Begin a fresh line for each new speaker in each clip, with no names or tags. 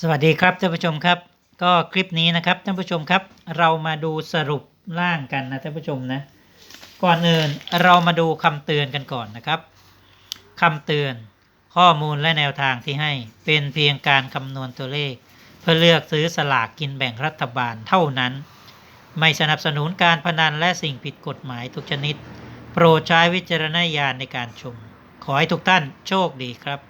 สวัสดีครับท่านผู้ชมครับ ก็คลิปนี้นะครับท่านผู้ชมครับ เรามาดูสรุปร่างกันนะท่านผู้ชมนะ ก่อนอื่นเรามาดูคำเตือนกันก่อนนะครับคำเตือนข้อมูลและแนวทางที่ให้เป็นเพียงการคำนวณตัวเลข เพื่อเลือกซื้อสลากกินแบ่งรัฐบาลเท่านั้น ไม่สนับสนุนการพนันและสิ่งผิดกฎหมายทุกชนิด โปรดใช้วิจารณญาณในการชม ขอให้ทุกท่านโชคดีครับ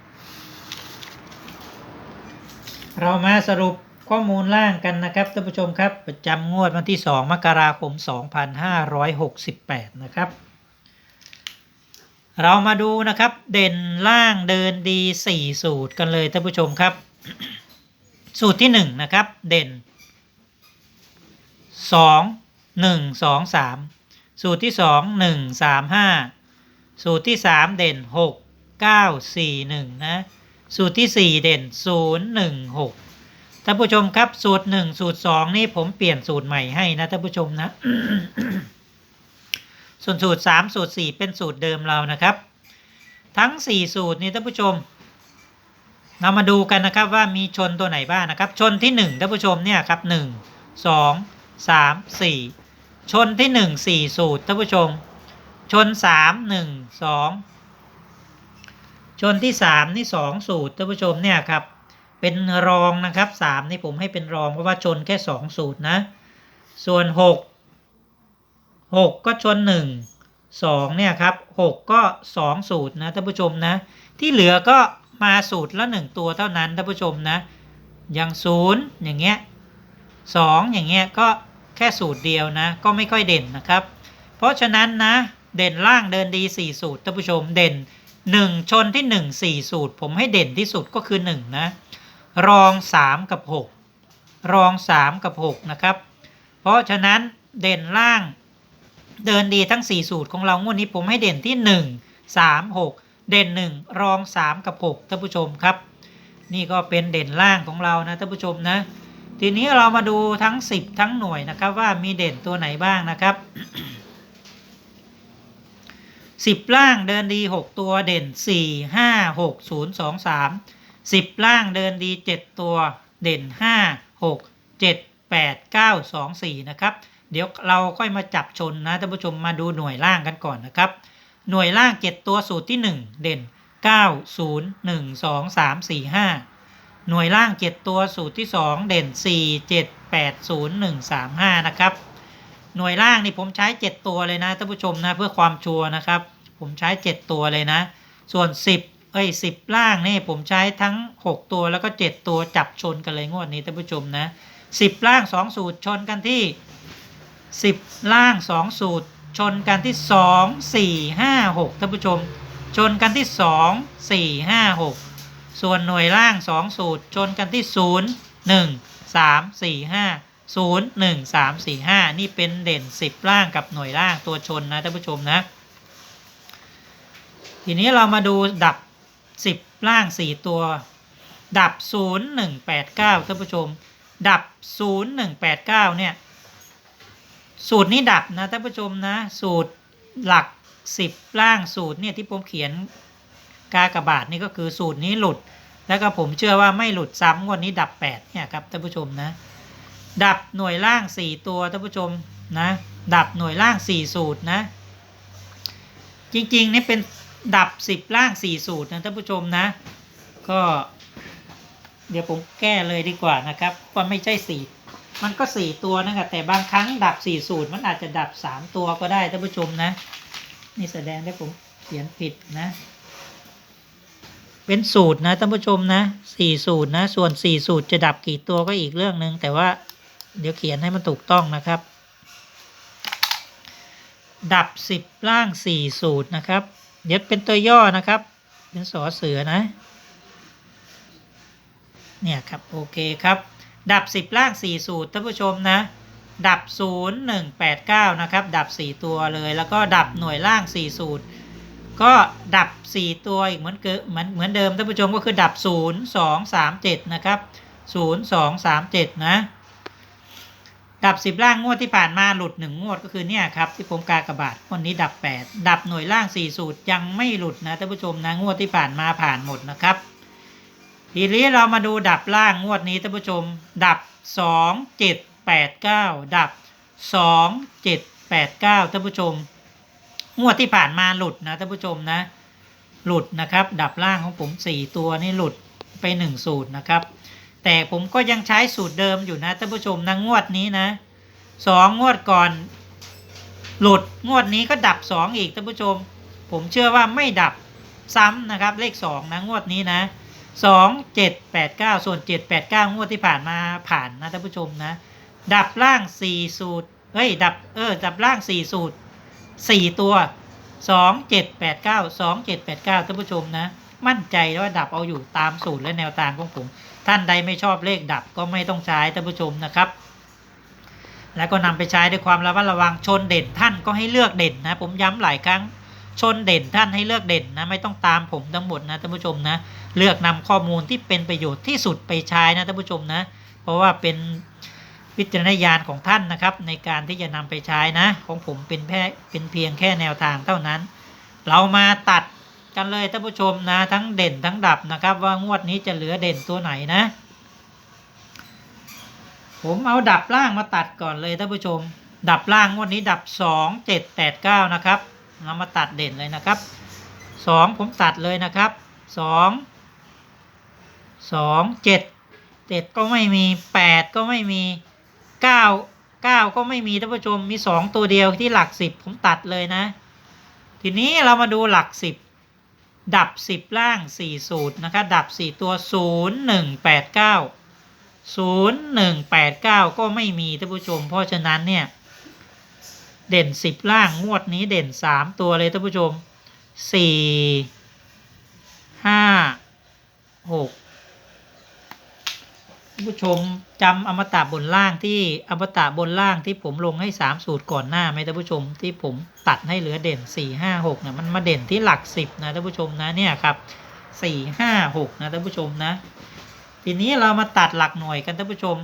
เรามาสรุปข้อมูลล่างกันนะครับท่านผู้ชมครับ ประจำงวดวันที่ 2 มกราคม 2568 นะครับ เรามาดูนะครับเด่นล่างเดินดี 4 สูตรกันเลยท่านผู้ชมครับ สูตรที่ 1 นะครับ เด่น 2 1 2 3 สูตรที่ 2 1 3 5 สูตรที่ 3 เด่น 6 9 4 1 นะ สูตรที่ 4 เด่น 0 1 6ท่านผู้ชมครับ สูตร 1 สูตร 2 นี่ผมเปลี่ยนสูตรใหม่ให้นะท่านผู้ชมนะ ส่วนสูตร 3 สูตร 4 เป็นสูตรเดิมเรานะครับ ทั้ง 4 สูตรนี่ท่านผู้ชมเรามาดูกันนะครับว่ามีชนตัวไหนบ้างนะครับ ชนที่1ท่านผู้ชมเนี่ยครับ 1 2 3 4 ชนที่ 1 4 สูตรท่านผู้ชม ชน 3 1 2 ชนที่สามนี่สองสูตรท่านผู้ชมเนี่ยครับเป็นรองนะครับสามนี่ผมให้เป็นรองเพราะว่าชนแค่สองสูตรนะส่วนหกหกก็ชนหนึ่งสองเนี่ยครับหกก็สองสูตรนะท่านผู้ชมนะที่เหลือก็มาสูตรละหนึ่งตัวเท่านั้นท่านผู้ชมนะอย่างศูนย์อย่างเงี้ยสองอย่างเงี้ยก็แค่สูตรเดียวนะก็ไม่ค่อยเด่นนะครับ เพราะฉะนั้นนะเด่นล่างเดินดีสี่สูตรท่านผู้ชมเด่น หนึ่งชนที่หนึ่งสี่สูตร ผมให้เด่นที่สุดก็คือหนึ่งนะ รองสามกับหกรองสามกับหกนะครับ เพราะฉะนั้นเด่นล่างเดินดีทั้งสี่สูตรของเรางวดนี้ผมให้เด่นที่หนึ่งสามหกเด่นหนึ่งรองสามกับหกท่านผู้ชมครับ นี่ก็เป็นเด่นล่างของเรานะท่านผู้ชมนะ ทีนี้เรามาดูทั้ง 10 ทั้งหน่วยนะครับว่ามีเด่นตัวไหนบ้างนะครับ สิบล่างเดินดีหกตัวเด่นสี่ห้าหกศูนย์สองสามสิบล่างเดินดีเจ็ดตัวเด่นห้าหกเจ็ดแปดเก้าสองสี่นะครับ เดี๋ยวเราค่อยมาจับชนนะท่านผู้ชมมาดูหน่วยล่างกันก่อนนะครับ หน่วยล่างเจ็ดตัวสูตรที่หนึ่งเด่นเก้าศูนย์หนึ่งสองสามสี่ห้าหน่วยล่างเจ็ดตัวสูตรที่สองเด่นสี่เจ็ดแปดศูนย์หนึ่งสามห้านะครับหน่วยล่างนี่ผมใช้ 7 ตัวเลยนะท่านผู้ชมนะเพื่อความชัวร์นะครับ ผมใช้ 7 ตัวเลยนะ ส่วน 10เอ้ย10 ล่างนี่ผมใช้ทั้ง 6 ตัวแล้วก็ 7 ตัวจับชนกันเลยงวดนี้ท่านผู้ชมนะ 10 ล่าง 2 สูตรชนกันที่ 10 ล่าง 2 สูตรชนกันที่ 2 4 5 6ท่านผู้ชม ชนกันที่ 2 4 5 6 ส่วนหน่วยล่าง 2 สูตรชนกันที่ 0 1 3 4 5 0 1 3 4 5 นี่เป็นเด่น 10 ล่างกับหน่วยล่างตัวชนนะท่านผู้ชมนะ ทีนี้เรามาดูดับ 10 ล่าง 4 ตัว ดับ 0 1 8 9ท่านผู้ชม ดับ 0 1 8 9 เนี่ย สูตรนี้ดับนะท่านผู้ชมนะ สูตรหลัก 10 ล่างสูตรเนี่ยที่ผมเขียนกากบาทนี่ก็คือสูตรนี้หลุด แล้วก็ผมเชื่อว่าไม่หลุดซ้ำวันนี้ดับ 8 เนี่ยครับท่านผู้ชมนะ ดับหน่วยล่าง 4 ตัวท่านผู้ชมนะ ดับหน่วยล่าง 4 สูตรนะ จริงๆนี่เป็น ดับ10ล่าง4สูตรนะท่านผู้ชมนะ ก็ เดี๋ยวผมแก้เลยดีกว่านะครับว่าไม่ใช่4มันก็4ตัวนะครับแต่บางครั้งดับ4สูตรมันอาจจะดับ3ตัวก็ได้ท่านผู้ชมนะ นี่แสดงได้ผมเขียนผิดนะ เป็นสูตรนะท่านผู้ชมนะ4สูตรนะ ส่วน4สูตรจะดับกี่ตัวก็อีกเรื่องหนึ่งแต่ว่าเดี๋ยวเขียนให้มันถูกต้องนะครับ ดับ10ล่าง4สูตรนะครับ เดี๋ยวเป็นตัวย่อนะครับ เป็นสอเสือนะ เนี่ยครับ โอเคครับ ดับ 10 ล่าง 4 สูตรท่านผู้ชมนะ ดับ 0 1 8 9 นะครับ ดับ 4 ตัวเลย แล้วก็ดับหน่วยล่าง 4 สูตร ก็ดับ 4 ตัวอีกเหมือนเกิเหมือนเหมือนเดิมท่านผู้ชมก็คือดับ 0 2 3 7 นะครับ 0 2 3 7 นะ ดับ10ล่างงวดที่ผ่านมาหลุด1งวดก็คือเนี่ยครับที่ผมกากระบาดวันนี้ดับ8ดับหน่วยล่าง4สูตรยังไม่หลุดนะท่านผู้ชมนะงวดที่ผ่านมาผ่านหมดนะครับทีนี้เรามาดูดับล่างงวดนี้ท่านผู้ชม ดับสองเจ็ดแปดเก้าดับสองเจ็ดแปดเก้าท่านผู้ชม งวดที่ผ่านมาหลุดนะท่านผู้ชมนะ หลุดนะครับ ดับล่างของผมสี่ตัวนี่หลุดไปหนึ่งสูตรนะครับ แต่ผมก็ยังใช้สูตรเดิมอยู่นะท่านผู้ชมนะงวดนี้นะสองงวดก่อน หลุดงวดนี้ก็ดับสองอีกท่านผู้ชม ผมเชื่อว่าไม่ดับซ้ำนะครับ เลขสองนะงวดนี้นะสองเจ็ดแปดเก้าส่วนเจ็ดแปดเก้างวดที่ผ่านมาผ่านนะท่านผู้ชมนะ ดับล่างสี่สูตรเฮ้ยดับเออดับล่างสี่สูตรสี่ตัวสองเจ็ดแปดเก้าสองเจ็ดแปดเก้าท่านผู้ชมนะ มั่นใจว่าดับเอาอยู่ตามสูตรและแนวทางของผม ท่านใดไม่ชอบเลขดับก็ไม่ต้องใช้ท่านผู้ชมนะครับ แล้วก็นำไปใช้ด้วยความระมัดระวังชนเด่นท่านก็ให้เลือกเด่นนะ ผมย้ำหลายครั้งชนเด่นท่านให้เลือกเด่นนะไม่ต้องตามผมทั้งหมดนะท่านผู้ชมนะ เลือกนำข้อมูลที่เป็นประโยชน์ที่สุดไปใช้นะท่านผู้ชมนะ เพราะว่าเป็นวิจารณญาณของท่านนะครับ ในการที่จะนำไปใช้นะ ของผมเป็นแค่เป็นเพียงแค่แนวทางเท่านั้น เรามาตัด กันเลยท่านผู้ชมนะทั้งเด่นทั้งดับนะครับ ว่างวดนี้จะเหลือเด่นตัวไหนนะ ผมเอาดับล่างมาตัดก่อนเลยท่านผู้ชม ดับล่างงวดนี้ดับสองเจ็ดแปดเก้านะครับเรามาตัดเด่นเลยนะครับสองผมตัดเลยนะครับสองสองเจ็ดเจ็ดก็ไม่มีแปดก็ไม่มีเก้าเก้าก็ไม่มีท่านผู้ชมมีสองตัวเดียวที่หลักสิบผมตัดเลยนะ ทีนี้เรามาดูหลักสิบ ดับสิบล่างสี่สูตรนะคะดับสี่ตัวศูนย์หนึ่งแปดเก้าศูนย์หนึ่งแปดเก้าก็ไม่มีท่านผู้ชม เพราะฉะนั้นเนี่ย เด่นสิบล่างงวดนี้เด่นสามตัวเลยท่านผู้ชมสี่ห้าหก ผู้ชมจำอมตะบนล่างที่อมตะบนล่างที่ผมลงให้สามสูตรก่อนหน้าไหมท่านผู้ชมที่ผมตัดให้เหลือเด่นสี่ห้าหกเนี่ยมันมาเด่นที่หลักสิบนะท่านผู้ชมนะเนี่ยครับสี่ห้าหกนะท่านผู้ชมนะ ทีนี้เรามาตัดหลักหน่วยกันท่านผู้ชม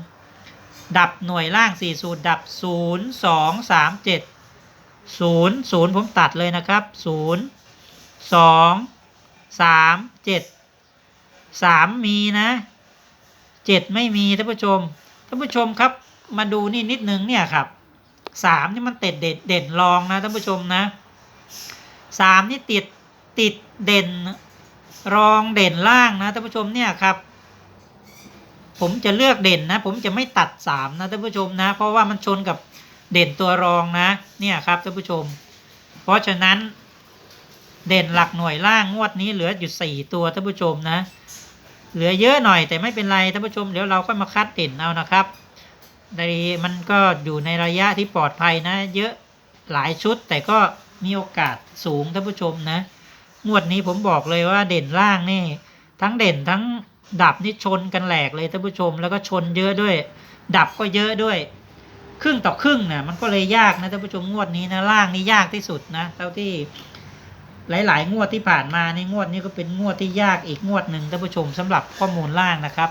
ดับหน่วยล่าง 4 สูตรดับ 0 2 3 7 0 0 ผมตัดเลยนะครับ 0 2 3 7 3 มีนะ 7ไม่มีท่านผู้ชมท่านผู้ชมครับ มาดูนี่นิดนึงเนี่ยครับ3นี่มันติดเด่นเด่นรองนะท่านผู้ชมนะ3นี่ติดติดเด่นรองเด่นล่างนะท่านผู้ชมเนี่ยครับ ผมจะเลือกเด่นนะ ผมจะไม่ตัดสามนะท่านผู้ชมนะ เพราะว่ามันชนกับเด่นตัวรองนะ เนี่ยครับท่านผู้ชม เพราะฉะนั้น เด่นหลักหน่วยล่างงวดนี้เหลืออยู่สี่ตัวท่านผู้ชมนะ เหลือเยอะหน่อยแต่ไม่เป็นไรท่านผู้ชมเดี๋ยวเราก็มาคัดเด่นเอานะครับในมันก็อยู่ในระยะที่ปลอดภัยนะ เยอะหลายชุด แต่ก็มีโอกาสสูงท่านผู้ชมนะงวดนี้ผมบอกเลยว่าเด่นล่างนี่ ทั้งเด่นทั้งดับนี่ชนกันแหลกเลยท่านผู้ชมแล้วก็ชนเยอะด้วย ดับก็เยอะด้วย ครึ่งต่อครึ่งนะมันก็เลยยากนะท่านผู้ชมงวดนี้นะล่างนี่ยากที่สุดนะเท่าที่ หลาย ๆ งวดที่ผ่านมาในงวดนี้ก็เป็นงวดที่ยากอีกงวดหนึ่งท่านผู้ชมสำหรับข้อมูลล่างนะครับ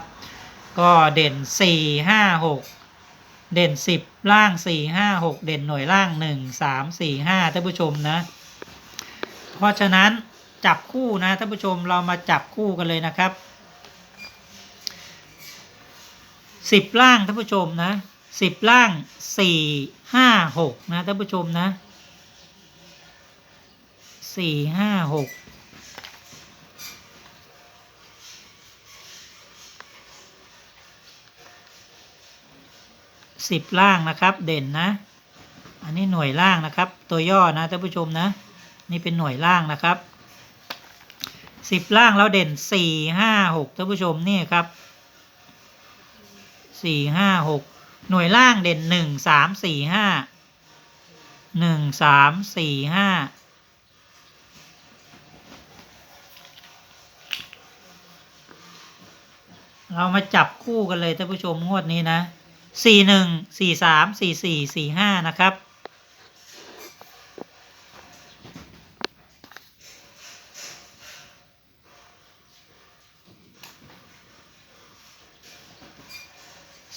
ก็เด่นสี่ห้าหกเด่นสิบล่างสี่ห้าหกเด่นหน่วยล่างหนึ่งสามสี่ห้าท่านผู้ชมนะ เพราะฉะนั้นจับคู่นะท่านผู้ชมเรามาจับคู่กันเลยนะครับสิบล่างท่านผู้ชมนะสิบล่างสี่ห้าหกนะท่านผู้ชมนะ สี่ห้าหกสิบล่างนะครับ เด่นนะ อันนี้หน่วยล่างนะครับ ตัวย่อนะท่านผู้ชมนะ นี่เป็นหน่วยล่างนะครับสิบล่างแล้วเด่นสี่ห้าหกท่านผู้ชมนี่ครับสี่ห้าหกหน่วยล่างเด่นหนึ่งสามสี่ห้าหนึ่งสามสี่ห้า เรามาจับคู่กันเลยท่านผู้ชมงวดนี้นะสี่หนึ่งสี่สามสี่สี่สี่ห้านะครับ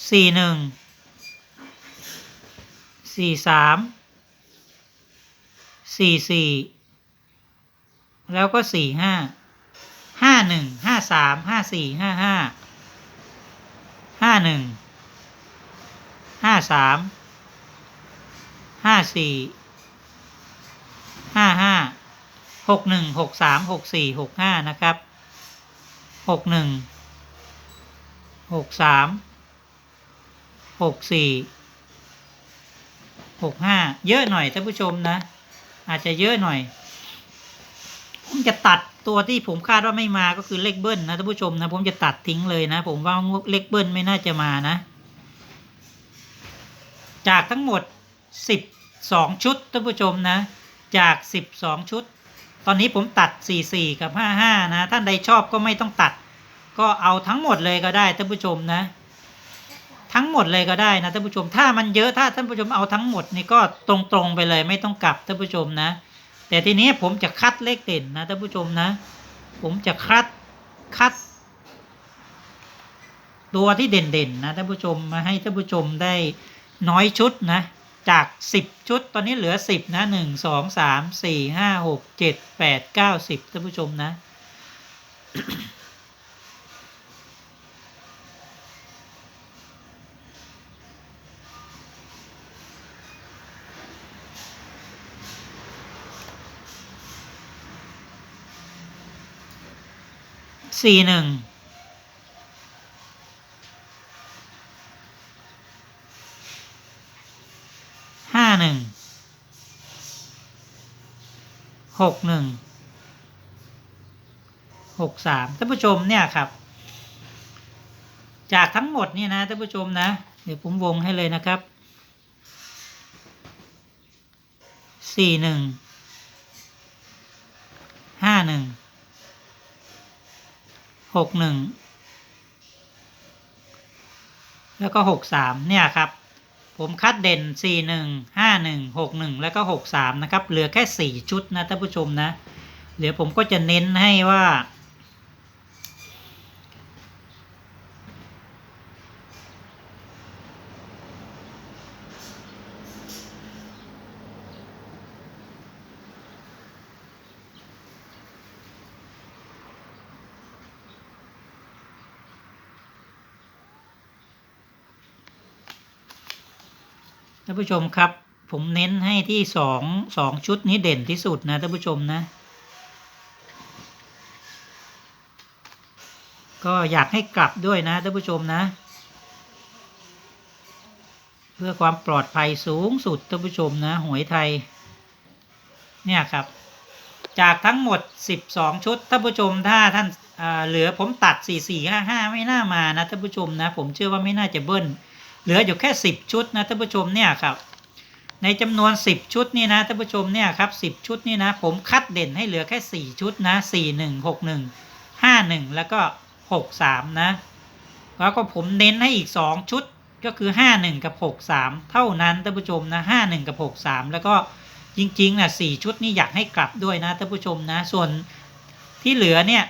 สี่หนึ่ง สี่สาม สี่สี่ แล้วก็สี่ห้า ห้าหนึ่ง ห้าสาม ห้าสี่ ห้าห้า ห้าหนึ่งห้าสามห้าสี่ห้าห้าหกหนึ่งหกสามหกสี่หกห้านะครับหกหนึ่งหกสามหกสี่หกห้าเยอะหน่อยท่านผู้ชมนะ อาจจะเยอะหน่อย ผมจะตัดตัวที่ผมคาดว่าไม่มาก็คือเลขเบิ้ลนะท่านผู้ชมนะผมจะตัดทิ้งเลยนะ ผมว่าเลขเบิ้ลไม่น่าจะมานะ จากทั้งหมด 12 ชุดท่านผู้ชมนะ จาก 12 ชุด ตอนนี้ผมตัด 44 กับ 55 นะ ท่านใดชอบก็ไม่ต้องตัด ก็เอาทั้งหมดเลยก็ได้ท่านผู้ชมนะ ทั้งหมดเลยก็ได้นะท่านผู้ชม ถ้ามันเยอะถ้าท่านผู้ชมเอาทั้งหมดนี่ก็ตรงๆไปเลยไม่ต้องกลับท่านผู้ชมนะ แต่ทีนี้ผมจะคัดเลขเด่นนะท่านผู้ชมนะ ผมจะคัดคัด ตัวที่เด่นๆนะท่านผู้ชมมาให้ท่านผู้ชมได้น้อยชุดนะ จาก 10 ชุดตอนนี้เหลือ 10 นะ 1 2 3 4 5 6 7 8 9 10ท่านผู้ชมนะ สี่หนึ่งห้าหนึ่งหกหนึ่งหกสามท่านผู้ชมเนี่ยครับ จากทั้งหมดเนี่ยนะท่านผู้ชมนะ เดี๋ยวผมวงให้เลยนะครับสี่หนึ่งห้าหนึ่ง หกหนึ่งแล้วก็หกสามเนี่ยครับ ผมคัดเด่นสี่หนึ่งห้าหนึ่งหกหนึ่งแล้วก็หกสามนะครับ เหลือแค่สี่ชุดนะท่านผู้ชมนะ เดี๋ยวผมก็จะเน้นให้ว่า ท่านผู้ชมครับ ผมเน้นให้ที่สองสองชุดนี้เด่นที่สุดนะท่านผู้ชมนะ ก็อยากให้กลับด้วยนะท่านผู้ชมนะ เพื่อความปลอดภัยสูงสุดท่านผู้ชมนะหวยไทย เนี่ยครับ จากทั้งหมด 12 ชุดท่านผู้ชมถ้าท่านอ่าเหลือผมตัด 4 4 5 5 ไม่น่ามานะท่านผู้ชมนะ ผมเชื่อว่าไม่น่าจะเบิ้ล เหลืออยู่แค่ 10 ชุดนะท่านผู้ชมเนี่ยครับในจำนวน 10 ชุดนี่นะท่านผู้ชมเนี่ยครับ10 ชุดนี่นะผมคัดเด่นให้เหลือแค่ 4 ชุดนะ4 1 6 1 5 1 แล้วก็ 6 3 นะ แล้วก็ผมเน้นให้อีก 2 ชุดก็คือ 5 1 กับ 6 3 เท่านั้นท่านผู้ชมนะ5 1 กับ 6 3 แล้วก็จริงๆนะ4ชุดนี่อยากให้กลับด้วยนะท่านผู้ชมนะส่วนที่เหลือเนี่ย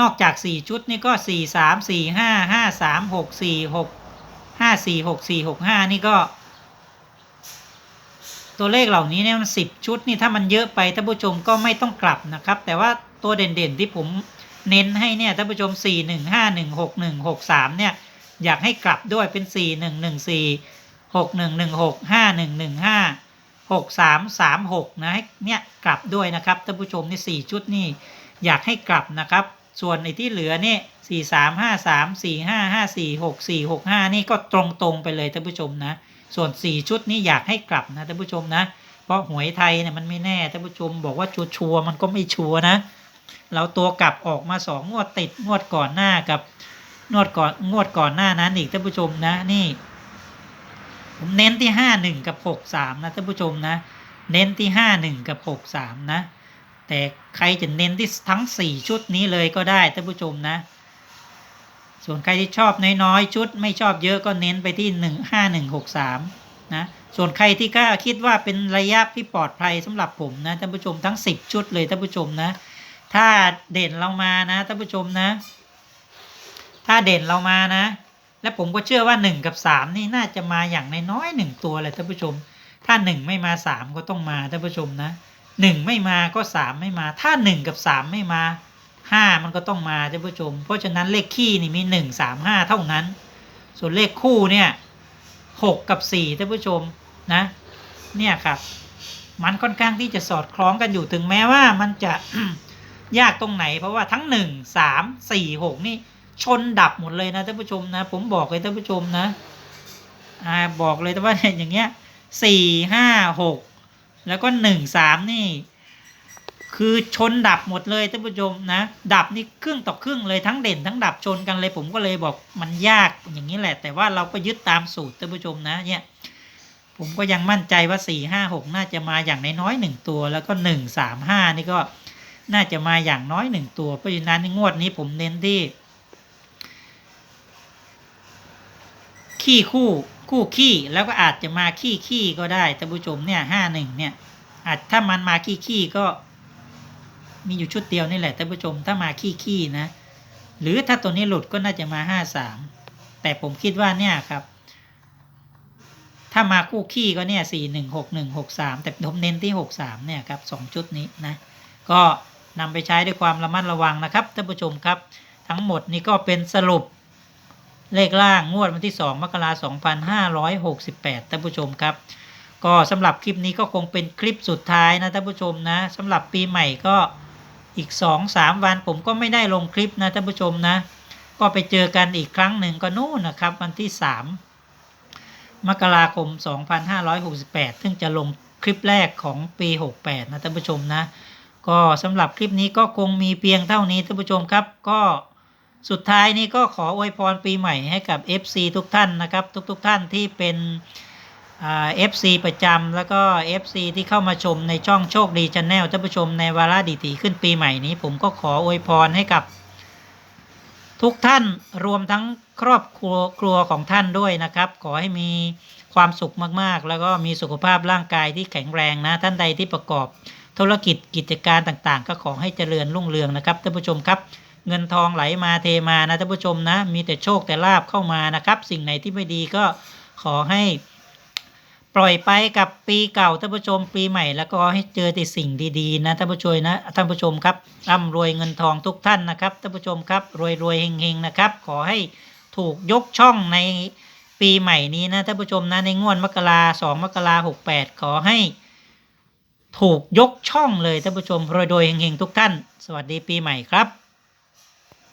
นอกจาก 4 ชุดนี่ก็ 4 3 4 5 5 3 6 4 6 5 4 6 4 6 5 นี่ก็ ตัวเลขเหล่านี้เนี่ยมัน10 ชุดนี่ถ้ามันเยอะไปท่านผู้ชมก็ไม่ต้องกลับนะครับ แต่ว่าตัวเด่นๆที่ผมเน้นให้เนี่ยท่านผู้ชม 4 1 5 1 6 1 6 3 เนี่ย อยากให้กลับด้วยเป็น 4 1 1 4 6 1 1 6 5 1 1 5 6 3 3 6 นะให้เนี่ยกลับด้วยนะครับท่านผู้ชมนี่4ชุดนี่อยากให้กลับนะครับ ส่วนในที่เหลือนี่สี่สามห้าสามสี่ห้าห้าสี่หกสี่หกห้านี่ก็ตรงตรงไปเลยท่านผู้ชมนะ ส่วนสี่ชุดนี้อยากให้กลับนะท่านผู้ชมนะ เพราะหวยไทยเนี่ยมันไม่แน่ท่านผู้ชมบอกว่าชัวชัวมันก็ไม่ชัวนะ เราตัวกลับออกมาสองงวดติดงวดก่อนหน้ากับงวดก่อนงวดก่อนหน้านั้นอีกท่านผู้ชมนะนี่ ผมเน้นที่ห้าหนึ่งกับหกสามนะท่านผู้ชมนะ เน้นที่ห้าหนึ่งกับหกสามนะ แต่ใครจะเน้นที่ทั้ง 4 ชุดนี้เลยก็ได้ท่านผู้ชมนะ ส่วนใครที่ชอบน้อยๆ ชุดไม่ชอบเยอะก็เน้นไปที่ 1 5 1 6 3 นะ ส่วนใครที่กล้าคิดว่าเป็นระยะที่ปลอดภัยสำหรับผมนะท่านผู้ชมทั้ง 10 ชุดเลยท่านผู้ชมนะ ถ้าเด่นเรามานะท่านผู้ชมนะ ถ้าเด่นเรามานะ และผมก็เชื่อว่า 1 กับ 3 นี่น่าจะมาอย่างน้อยๆหนึ่งตัวเลยท่านผู้ชม ถ้า 1 ไม่มา 3 ก็ต้องมาท่านผู้ชมนะ หนึ่งไม่มาก็สามไม่มา ถ้าหนึ่งกับสามไม่มาห้ามันก็ต้องมาท่านผู้ชม เพราะฉะนั้นเลขคี่นี่มีหนึ่งสามห้าเท่านั้น ส่วนเลขคู่เนี่ยหกกับสี่ท่านผู้ชมนะ เนี่ยครับ มันค่อนข้างที่จะสอดคล้องกันอยู่ถึงแม้ว่ามันจะยากตรงไหน เพราะว่าทั้งหนึ่งสามสี่หกนี่ชนดับหมดเลยนะท่านผู้ชมนะ ผมบอกเลยท่านผู้ชมนะอ่าบอกเลยแต่ว่าอย่างเงี้ยสี่ห้าหก แล้วก็หนึ่งสามนี่ คือชนดับหมดเลยท่านผู้ชมนะ ดับนี่ครึ่งต่อครึ่งเลยทั้งเด่นทั้งดับชนกันเลยผมก็เลยบอกมันยากอย่างนี้แหละ แต่ว่าเราก็ยึดตามสูตรท่านผู้ชมนะเนี่ยผมก็ยังมั่นใจว่าสี่ห้าหกน่าจะมาอย่างน้อยหนึ่งตัว แล้วก็หนึ่งสามห้านี่ก็น่าจะมาอย่างน้อยหนึ่งตัว เพราะฉะนั้นในงวดนี้ผมเน้นที่ ขี้คู่ คู่ขี้แล้วก็อาจจะมาขี้ขี้ก็ได้ท่านผู้ชมเนี่ยห้าหนึ่งเนี่ยอาจถ้ามันมาขี้ขี้ก็ มีอยู่ชุดเดียวนี่แหละท่านผู้ชมถ้ามาขี้ขี้นะ หรือถ้าตัวนี้หลุดก็น่าจะมาห้าสามแต่ผมคิดว่าเนี่ยครับ ถ้ามาคู่ขี้ก็เนี่ยสี่หนึ่งหกหนึ่งหกสามแต่ผมเน้นที่หกสามเนี่ยครับสองชุดนี้นะ ก็นำไปใช้ด้วยความระมัดระวังนะครับท่านผู้ชมครับ ทั้งหมดนี้ก็เป็นสรุป เลขล่างงวดวันที่ 2 มกราคม2568ท่านผู้ชมครับ ก็สำหรับคลิปนี้ก็คงเป็นคลิปสุดท้ายนะท่านผู้ชมนะสำหรับปีใหม่ก็อีก 2-3 วันผมก็ไม่ได้ลงคลิปนะท่านผู้ชมนะ ก็ไปเจอกันอีกครั้งหนึ่งก็นู่นนะครับวันที่ 3 มกราคม 2568 ซึ่งจะลงคลิปแรกของปี 68 นะท่านผู้ชมนะ ก็สำหรับคลิปนี้ก็คงมีเพียงเท่านี้ท่านผู้ชมครับก็ สุดท้ายนี้ก็ขออวยพรปีใหม่ให้กับ FC ทุกท่านนะครับ ทุกๆทท่านที่เป็นเอ่า FC ประจำแล้วก็ FC ที่เข้ามาชมในช่องโชคดีชาแนลท่านผู้ชมในวาระดีตีขึ้นปีใหม่นี้ผมก็ขออวยพรให้กับ ทุกท่านรวมทั้งครอบครัวครัวของท่านด้วยนะครับ ขอให้มีความสุขมากๆ แล้วก็มีสุขภาพร่างกายที่แข็งแรงนะ ท่านใดที่ประกอบธุรกิจกิจการต่างๆ ก็ขอให้เจริญรุ่งเรืองนะครับท่านผู้ชมครับ เงินทองไหลมาเทมานะท่านผู้ชมนะ มีแต่โชคแต่ลาบเข้ามานะครับ สิ่งไหนที่ไม่ดีก็ขอให้ ปล่อยไปกับปีเก่าท่านผู้ชมปีใหม่ แล้วก็ให้เจอแต่สิ่งดีๆนะท่านผู้ชมนะท่านผู้ชมครับร่ำรวยเงินทองทุกท่านนะครับท่านผู้ชมครับรวยรวยๆเฮงๆนะครับ ขอให้ถูกยกช่องในปีใหม่นี้นะท่านผู้ชมนะในงวดมกราสองมกราหกแปดขอให้ถูกยกช่องเลยท่านผู้ชมรวยโดยเฮงๆทุกท่าน สวัสดีปีใหม่ครับ